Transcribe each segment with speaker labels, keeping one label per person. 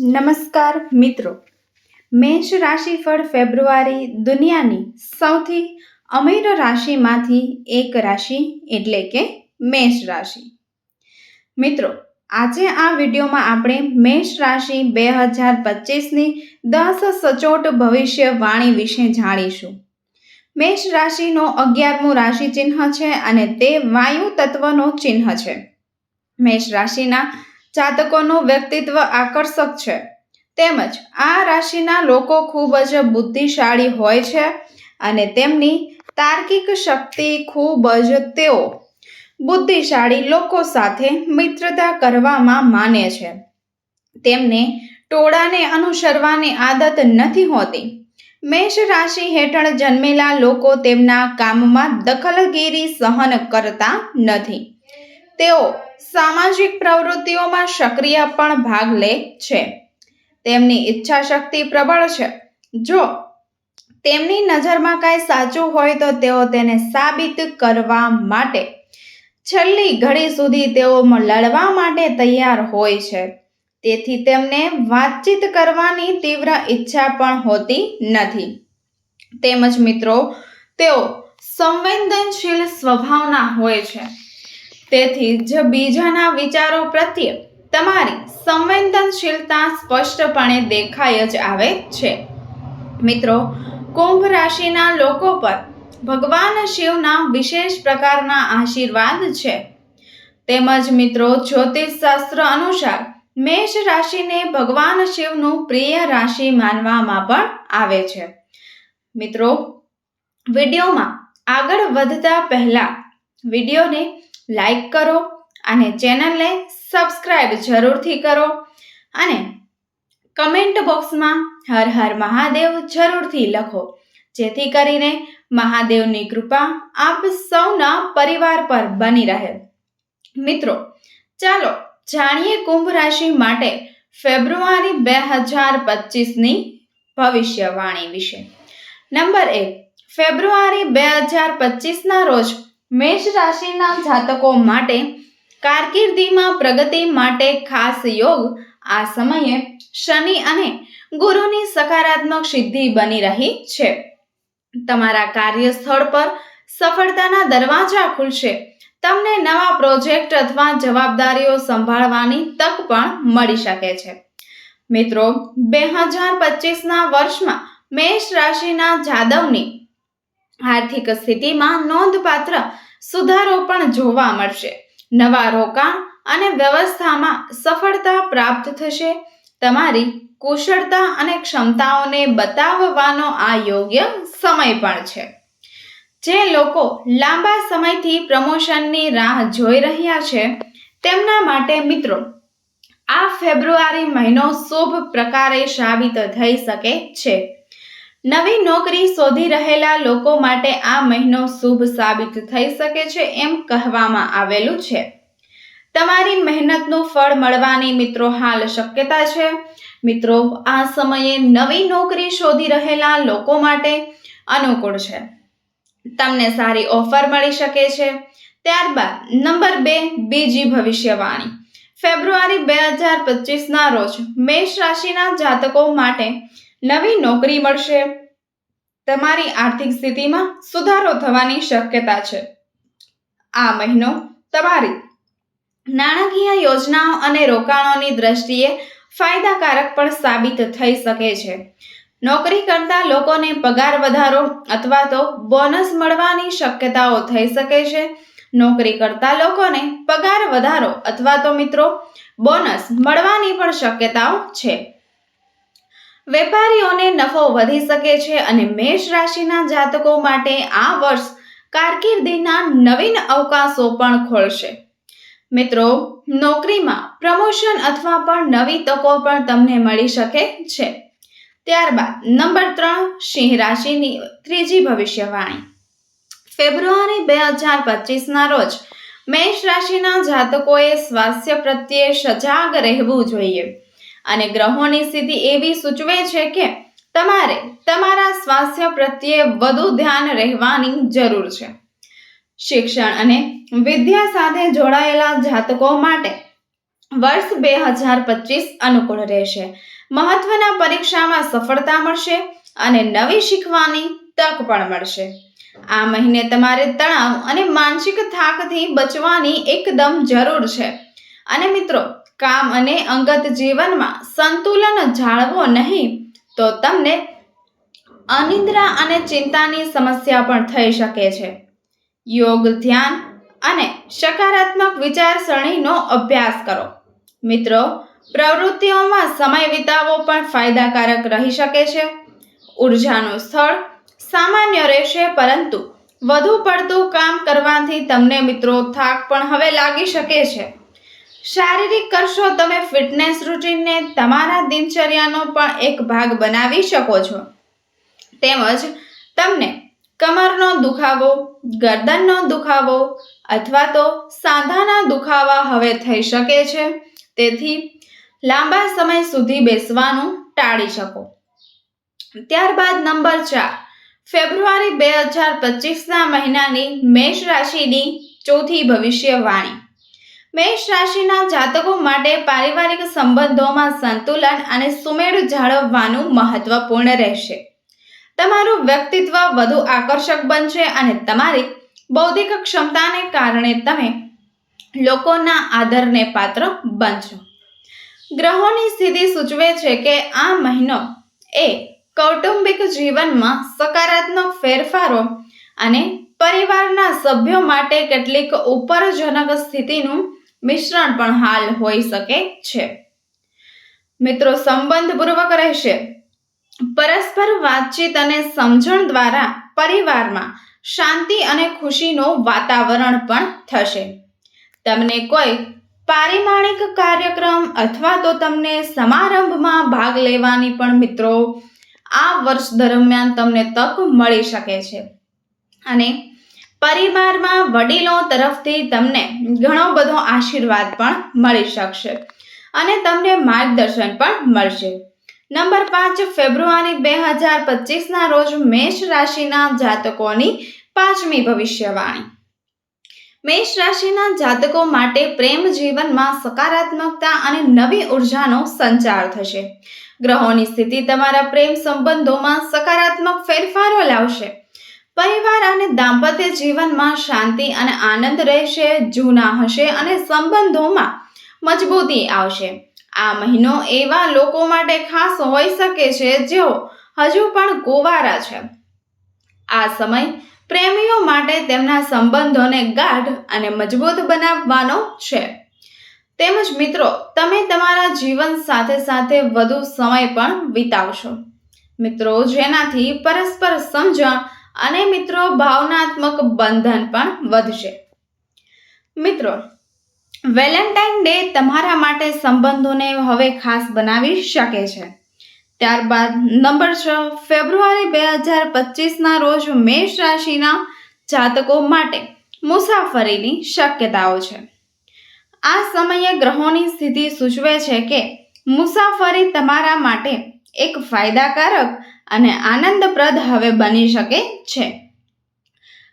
Speaker 1: નમસ્કાર મિત્રો. મેષ રાશિફળ ફેબ્રુઆરી દુનિયાની સૌથી અમીર રાશિમાંથી એક રાશિ એટલે કે મેષ રાશિ. મિત્રો, આજે આ વિડીયોમાં આપણે મેષ રાશિ બે હજાર પચીસની દસ સચોટ ભવિષ્યવાણી વિશે જાણીશું. મેષ રાશિનો અગિયારમું રાશિ ચિહ્ન છે અને તે વાયુ તત્વનો ચિહ્ન છે. મેષ રાશિના જાતકોનું વ્યક્તિત્વ આકર્ષક છે. તેમજ આ રાશિના લોકો ખૂબ જ બુદ્ધિશાળી હોય છે અને તેમની તાર્કિક શક્તિ ખૂબ જ તેઓ બુદ્ધિશાળી લોકો સાથે મિત્રતા કરવામાં માને છે. તેમને ટોળાને અનુસરવાની આદત નથી હોતી. મેષ રાશિ હેઠળ જન્મેલા લોકો તેમના કામમાં દખલગીરી સહન કરતા નથી. તેઓ સામાજિક પ્રવૃત્તિઓમાં સક્રિય પણ ભાગ લે છે. તેમની ઈચ્છા શક્તિ પ્રબળ છે. જો તેમની નજરમાં કાંઈ સાચું હોય તો તેઓ તેને સાબિત કરવા માટે છેલ્લી ઘડી સુધી તેઓ લડવા માટે તૈયાર હોય છે. તેથી તેમને વાતચીત કરવાની તીવ્ર ઈચ્છા પણ હોતી નથી. તેમજ મિત્રો, તેઓ સંવેદનશીલ સ્વભાવના હોય છે. તેથી જ બીજાના વિચારો પ્રત્યે તમારી સંવેદનશીલતા સ્પષ્ટપણે દેખાય જ આવે છે. મિત્રો, કુંભ રાશિના લોકો પર ભગવાન શિવના વિશેષ પ્રકારના આશીર્વાદ છે. તેમજ મિત્રો જ્યોતિષ શાસ્ત્ર અનુસાર મેષ રાશિને ભગવાન શિવનું પ્રિય રાશિ માનવામાં પણ આવે છે. મિત્રો, વિડીયોમાં આગળ વધતા પહેલા વિડીયોને લાઈક કરો અને ચેનલને સબસ્ક્રાઈબ જરૂરથી કરો અને કમેન્ટ બોક્સમાં હર હર મહાદેવ જરૂરથી લખો. જેથી કરીને મહાદેવની કૃપા આપ સૌના પરિવાર પર બની રહે. મિત્રો, ચાલો જાણીએ કુંભ રાશિ માટે ફેબ્રુઆરી બે હજાર પચીસની ભવિષ્યવાણી વિશે. નંબર એક, ફેબ્રુઆરી બે હજાર પચીસના રોજ મેષ રાશિના જાતકો માટે કારકિર્દીમાં પ્રગતિ માટે ખાસ યોગ આ સમયે શનિ અને ગુરુની સકારાત્મક સિદ્ધિ બની રહી છે. તમારા કાર્યસ્થળ પર સફળતાના દરવાજા ખુલશે. તમને નવા પ્રોજેક્ટ અથવા જવાબદારીઓ સંભાળવાની તક પણ મળી શકે છે. મિત્રો, બે હજાર પચીસના વર્ષમાં મેષ રાશિના જાદવની આર્થિક સ્થિતિમાં નોંધપાત્ર સુધારો પણ જોવા મળશે. નવા રોકાણ અને વ્યવસ્થામાં સફળતા પ્રાપ્ત થશે. તમારી કુશળતા અને ક્ષમતાઓને બતાવવાનો આ યોગ્ય સમય પણ છે. જે લોકો લાંબા સમયથી પ્રમોશનની રાહ જોઈ રહ્યા છે, તેમના માટે મિત્રો, આ ફેબ્રુઆરી મહિનો શુભ પ્રકારે સાબિત થઈ શકે છે. નવી નોકરી શોધી રહેલા લોકો માટે આ મહિનો શુભ સાબિત થઈ શકે છે એમ કહેવામાં આવેલું છે. તમારી મહેનતનું ફળ મળવાની મિત્રો હાલ શક્યતા છે. મિત્રો, આ સમયે નવી નોકરી શોધી રહેલા લોકો માટે અનુકૂળ છે. તમને સારી ઓફર મળી શકે છે. ત્યારબાદ, નંબર બે, બીજી ભવિષ્યવાણી. ફેબ્રુઆરી બે હજાર પચીસના રોજ મેષ રાશિના જાતકો માટે નવી નોકરી મળશે. તમારી આર્થિક સ્થિતિમાં સુધારો થવાની શક્યતા છે. આ મહિનો તમારી નાણાકીય યોજનાઓ અને રોકાણોની દ્રષ્ટિએ ફાયદાકારક પણ સાબિત થઈ શકે છે. નોકરી કરતા લોકોને પગાર વધારો અથવા તો બોનસ મળવાની શક્યતાઓ થઈ શકે છે. નોકરી કરતા લોકોને પગાર વધારો અથવા તો મિત્રો બોનસ મળવાની પણ શક્યતાઓ છે. વેપારીઓને નફો વધી શકે છે અને મેષ રાશિના જાતકો માટે આ વર્ષ કારકિર્દીના નવીન અવકાશો પણ ખોલશે. મિત્રો, નોકરીમાં પ્રમોશન અથવા પણ નવી તકો પણ તમને મળી શકે છે. ત્યારબાદ, નંબર ત્રણ, સિંહ રાશિની ત્રીજી ભવિષ્યવાણી. ફેબ્રુઆરી બે હજાર પચીસના રોજ મેષ રાશિના જાતકોએ સ્વાસ્થ્ય પ્રત્યે સજાગ રહેવું જોઈએ. અને ગ્રહોની સ્થિતિ એવી સૂચવે છે કે તમારે તમારા સ્વાસ્થ્ય પ્રત્યે વધુ ધ્યાન રહેવાની જરૂર છે. શિક્ષણ અને વિદ્યા સાથે જોડાયેલા જાતકો માટે વર્ષ બે હજાર પચીસ અનુકૂળ રહેશે. મહત્વના પરીક્ષામાં સફળતા મળશે અને નવી શીખવાની તક પણ મળશે. આ મહિને તમારે તણાવ અને માનસિક થાકથી બચવાની એકદમ જરૂર છે. અને મિત્રો કામ અને અંગત જીવનમાં સંતુલન જાળવો નહીં, તો તમને અનિદ્રા અને ચિંતાની સમસ્યા પણ થઈ શકે છે. યોગ, ધ્યાન અને સકારાત્મક વિચારસરણીનો અભ્યાસ કરો. મિત્રો, પ્રવૃત્તિઓમાં સમય વિતાવવો પણ ફાયદાકારક રહી શકે છે. ઉર્જાનું સ્થળ સામાન્ય રહેશે, પરંતુ વધુ પડતું કામ કરવાથી તમને મિત્રો થાક પણ હવે લાગી શકે છે. શારીરિક કરશો તમે ફિટનેસ રૂટીનને તમારા દિનચર્યાનો પણ એક ભાગ બનાવી શકો છો. તેમજ તમને કમરનો દુખાવો, ગરદનનો દુખાવો અથવા તો સાંધાના દુખાવા હવે થઈ શકે છે. તેથી લાંબા સમય સુધી બેસવાનું ટાળી શકો. ત્યારબાદ નંબર ચાર, ફેબ્રુઆરી બે હજાર પચીસના મહિનાની મેષ રાશિની ચોથી ભવિષ્યવાણી. મેષ રાશિના જાતકો માટે પારિવારિક સંબંધોમાં સંતુલન અને સુમેળ જાળવવાનું મહત્વપૂર્ણ રહેશે. તમારું વ્યક્તિત્વ વધુ આકર્ષક બનશે અને તમારી બૌદ્ધિક ક્ષમતાને કારણે તમે લોકોના આદરને પાત્ર બનશો. ગ્રહોની સ્થિતિ સૂચવે છે કે આ મહિનો એ કૌટુંબિક જીવનમાં સકારાત્મક ફેરફારો અને પરિવારના સભ્યો માટે કેટલીક ઉપરજનક સ્થિતિનું મિશ્રણ પણ હાલ હોઈ શકે છે. મિત્રો, સંબંધપૂર્વક રહેશે. પરસ્પર વાતચીત અને સમજણ દ્વારા પરિવારમાં શાંતિ અને ખુશીનું વાતાવરણ પણ થશે. તમને કોઈ પારિમાણિક કાર્યક્રમ અથવા તો તમને સમારંભમાં ભાગ લેવાની પણ મિત્રો, આ વર્ષ દરમિયાન તમને તક મળી શકે છે. અને પરિવારમાં વડીલો તરફથી તમને ઘણો બધો આશીર્વાદ પણ મળી શકશે અને તમને માર્ગદર્શન પણ મળશે. નંબર પાંચ, ફેબ્રુઆરી બે હજાર પચીસના રોજ મેષ રાશિના જાતકોની પાંચમી ભવિષ્યવાણી. મેષ રાશિના જાતકો માટે પ્રેમ જીવનમાં સકારાત્મકતા અને નવી ઉર્જાનો સંચાર થશે. ગ્રહોની સ્થિતિ તમારા પ્રેમ સંબંધોમાં સકારાત્મક ફેરફારો લાવશે. પરિવાર અને દાંપત્ય જીવનમાં શાંતિ અને આનંદ રહેશે, જૂના હશે અને સંબંધોમાં મજબૂતી આવશે. આ મહિનો એવા લોકો માટે ખાસ હોઈ શકે છે જેઓ હજુ પણ કુંવારા છે. આ સમય પ્રેમીઓ માટે તેમના સંબંધોને ગાઢ અને મજબૂત બનાવવાનો છે. તેમજ મિત્રો, તમે તમારા જીવન સાથે સાથે વધુ સમય પણ વિતાવશો. મિત્રો, જેનાથી પરસ્પર સમજણ અને મિત્રો, ભાવનાત્મક બંધન પણ વધશે. મિત્રો, વેલેન્ટાઇન ડે તમારા માટે સંબંધોને હવે ખાસ બનાવી શકે છે. ત્યારબાદ નંબર છ, ફેબ્રુઆરી બે હજાર પચીસના રોજ મેષ રાશિના જાતકો માટે મુસાફરીની શક્યતાઓ છે. આ સમયે ગ્રહોની સ્થિતિ સૂચવે છે કે મુસાફરી તમારા માટે એક ફાયદાકારક અને આનંદપ્રદ હવે બની શકે છે.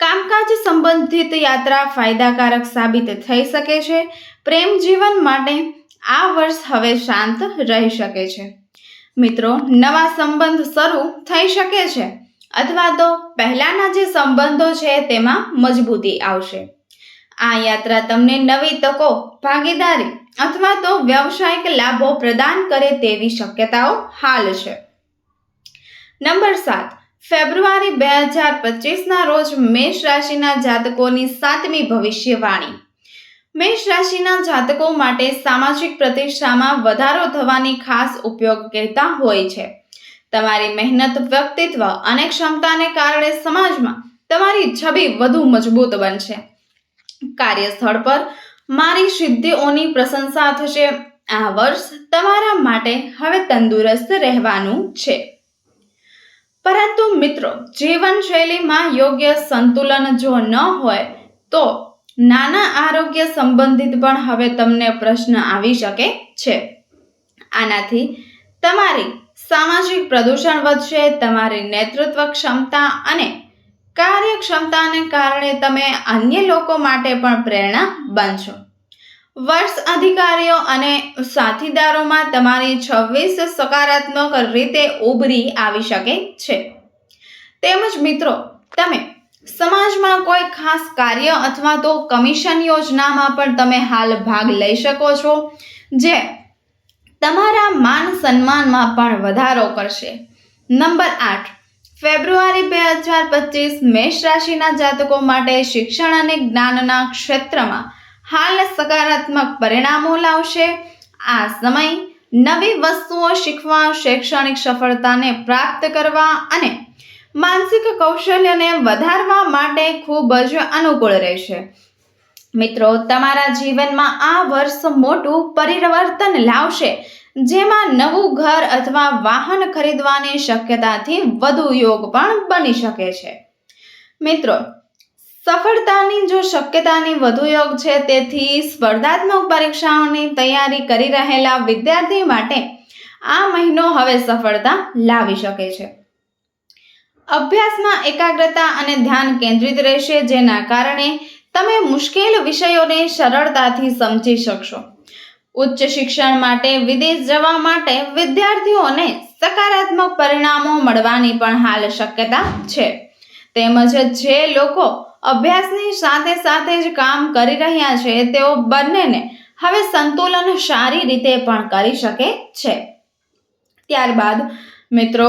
Speaker 1: કામકાજ સંબંધિત યાત્રા ફાયદાકારક સાબિત થઈ શકે છે. પ્રેમ જીવન માટે આ વર્ષ હવે શાંત રહી શકે છે. મિત્રો, નવા સંબંધ શરૂ થઈ શકે છે અથવા તો પહેલાના જે સંબંધો છે તેમાં મજબૂતી આવશે. આ યાત્રા તમને નવી તકો, ભાગીદારી અથવા તો વ્યવસાયિક લાભો પ્રદાન કરે તેવી શક્યતાઓ હાલ છે. નંબર સાત, ફેબ્રુઆરી બે હજાર પચીસના રોજ મેષ રાશિના જાતકોની સાતમી ભવિષ્યવાણી. મેષ રાશિના જાતકો માટે સામાજિક પ્રતિષ્ઠામાં વધારો થવાની ખાસ ઉપયોગ કહેતા હોય છે. તમારી મહેનત, વ્યક્તિત્વ અને ક્ષમતાને કારણે સમાજમાં તમારી છબી વધુ મજબૂત બનશે. કાર્યસ્થળ પર મારી સિદ્ધિઓની પ્રશંસા થશે. આ વર્ષ તમારા માટે હવે તંદુરસ્ત રહેવાનું છે. પરંતુ મિત્રો, જીવનશૈલીમાં યોગ્ય સંતુલન જો ન હોય, તો નાના આરોગ્ય સંબંધિત પણ હવે તમને પ્રશ્ન આવી શકે છે. આનાથી તમારી સામાજિક પ્રદૂષણ વધશે, તમારી નેતૃત્વ ક્ષમતા અને કાર્યક્ષમતાને કારણે તમે અન્ય લોકો માટે પણ પ્રેરણા બનશો. વર્ષ અધિકારીઓ અને સાથીદારોમાં તમારી છવ્વીસ સકારાત્મક રીતે ઉભરી આવી શકે છે. તેમજ મિત્રો, તમે સમાજમાં કોઈ ખાસ કાર્ય અથવા તો કમિશન યોજનામાં પણ તમે હાલ ભાગ લઈ શકો છો, જે તમારા માન સન્માનમાં પણ વધારો કરશે. નંબર આઠ, ફેબ્રુઆરી બે હજાર પચીસ મેષ રાશિના જાતકો માટે શિક્ષણ અને જ્ઞાનના ક્ષેત્રમાં હાલ સકારાત્મક પરિણામો લાવશે. આ સમય નવી વસ્તુઓ શીખવા, શૈક્ષણિક સફળતાને પ્રાપ્ત કરવા અને માનસિક કૌશલ્યને વધારવા માટે ખૂબ જ અનુકૂળ રહેશે. મિત્રો, તમારા જીવનમાં આ વર્ષ મોટું પરિવર્તન લાવશે, જેમાં નવું ઘર અથવા વાહન ખરીદવાની શક્યતાથી વધુ યોગ પણ બની શકે છે. મિત્રો સફળતાની જો શક્યતાની વધુ યોગ છે, તેથી સ્પર્ધાત્મક પરીક્ષાઓની તૈયારી કરી રહેલા વિદ્યાર્થી માટે આ મહિનો હવે સફળતા લાવી શકે છે. અભ્યાસમાં એકાગ્રતા અને ધ્યાન કેન્દ્રિત રહેશે, જેના કારણે તમે મુશ્કેલ વિષયોને સરળતાથી સમજી શકશો. ઉચ્ચ શિક્ષણ માટે વિદેશ જવા માટે વિદ્યાર્થીઓને સકારાત્મક પરિણામો મળવાની પણ હાલ શક્યતા છે. તેમજ જે લોકો અભ્યાસની સાથે સાથે જ કામ કરી રહ્યા છે, તેઓ બંનેને હવે સંતુલન સારી રીતે પણ કરી શકે છે. ત્યારબાદ, મિત્રો,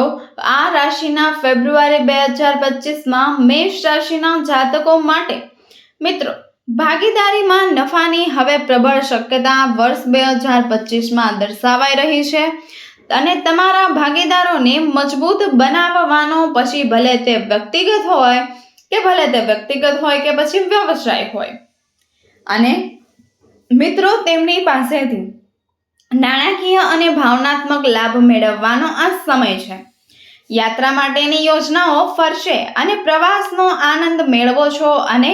Speaker 1: આ રાશિના ફેબ્રુઆરી બે હજાર પચીસમાં મેષ રાશિના જાતકો માટે, મિત્રો, ભાગીદારીમાં નફાની હવે પ્રબળ શક્યતા વર્ષ બે હજાર પચીસમાં દર્શાવાઈ રહી છે અને તમારા ભાગીદારોને મજબૂત બનાવવાનો પછી ભલે તે વ્યક્તિગત હોય કે ભલે તે વ્યક્તિગત હોય કે પછી વ્યવસાય હોય. અને મિત્રો તેમની પાસેથી નાણાકીય અને ભાવનાત્મક લાભ મેળવવાનો આ સમય છે. યાત્રા માટેની યોજનાઓ ફરશે અને પ્રવાસનો આનંદ મેળવો છો અને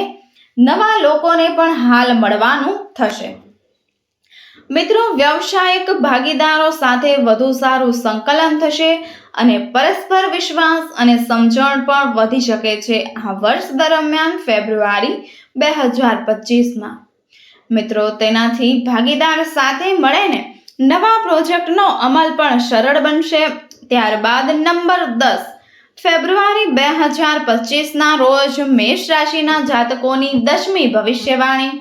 Speaker 1: નવા લોકોને પણ હાલ મળવાનું થશે. મિત્રો, વ્યવસાયિક ભાગીદારો સાથે વધુ સારું સંકલન થશે અને પરસ્પર વિશ્વાસ અને સમજણ પણ વધી શકે છે આ વર્ષ દરમિયાન ફેબ્રુઆરી બે હજાર પચીસમાં. મિત્રો, તેનાથી ભાગીદાર સાથે મળીને નવા પ્રોજેક્ટનો અમલ પણ સરળ બનશે. ત્યારબાદ નંબર દસ, ફેબ્રુઆરી બે હજાર પચીસના રોજ મેષ રાશિના જાતકોની દસમી ભવિષ્યવાણી.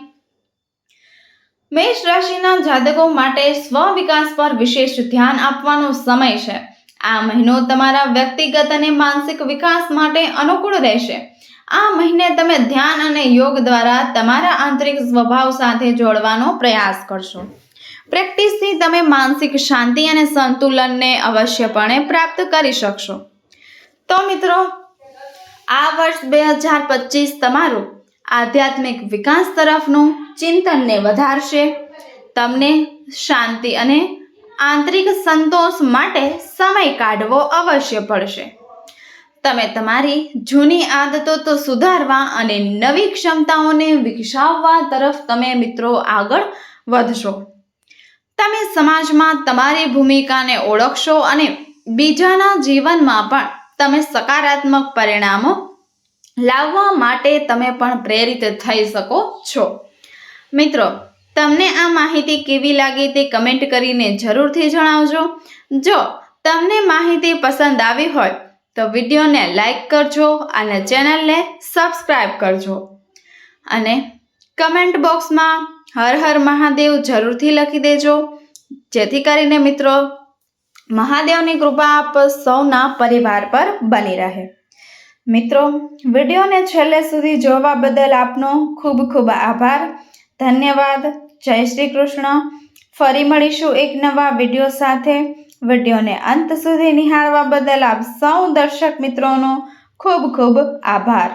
Speaker 1: મેષ રાશિના જાતકો માટે સ્વ વિકાસ પર વિશેષ ધ્યાન આપવાનો સમય છે. આ મહિનો તમારા વ્યક્તિગત અને માનસિક વિકાસ માટે અનુકૂળ રહેશે. આ મહિને તમે ધ્યાન અને યોગ દ્વારા તમારા આંતરિક સ્વભાવ સાથે જોડવાનો પ્રયાસ કરશો. પ્રેક્ટિસથી તમે માનસિક શાંતિ અને સંતુલનને અવશ્યપણે પ્રાપ્ત કરી શકશો. તો મિત્રો, આ વર્ષ બે હજાર પચીસ તમારું આધ્યાત્મિક વિકાસ તરફનું ચિંતનને વધારશે. તમને શાંતિ અને આંતરિક સંતોષ માટે સમય કાઢવો અવશ્ય પડશે. તમે તમારી જૂની આદતો તો સુધારવા અને નવી ક્ષમતાઓને વિકસાવવા તરફ તમે મિત્રો આગળ વધશો. તમે સમાજમાં તમારી ભૂમિકાને ઓળખશો અને બીજાના જીવનમાં પણ તમે સકારાત્મક પરિણામો લાવવા માટે તમે પણ પ્રેરિત થઈ શકો છો. મિત્રો, તમને આ માહિતી કેવી લાગી તે કમેન્ટ કરીને જરૂરથી જણાવજો. જો તમને માહિતી પસંદ આવી હોય, તો વિડીયોને લાઈક કરજો અને ચેનલને સબસ્ક્રાઈબ કરજો. અને કમેન્ટ બોક્સમાં હર હર મહાદેવ જરૂરથી લખી દેજો. જેથી કરીને મિત્રો, મહાદેવની કૃપા આપ સૌના પરિવાર પર બની રહે. મિત્રો, વિડીયોને છેલ્લે સુધી જોવા બદલ આપનો ખૂબ ખૂબ આભાર. ધન્યવાદ. જય શ્રી કૃષ્ણ. ફરી મળીશું એક નવા વીડિયો સાથે. વિડીયોને અંત સુધી નિહાળવા બદલ આપ સૌ દર્શક મિત્રોનો ખૂબ ખૂબ આભાર.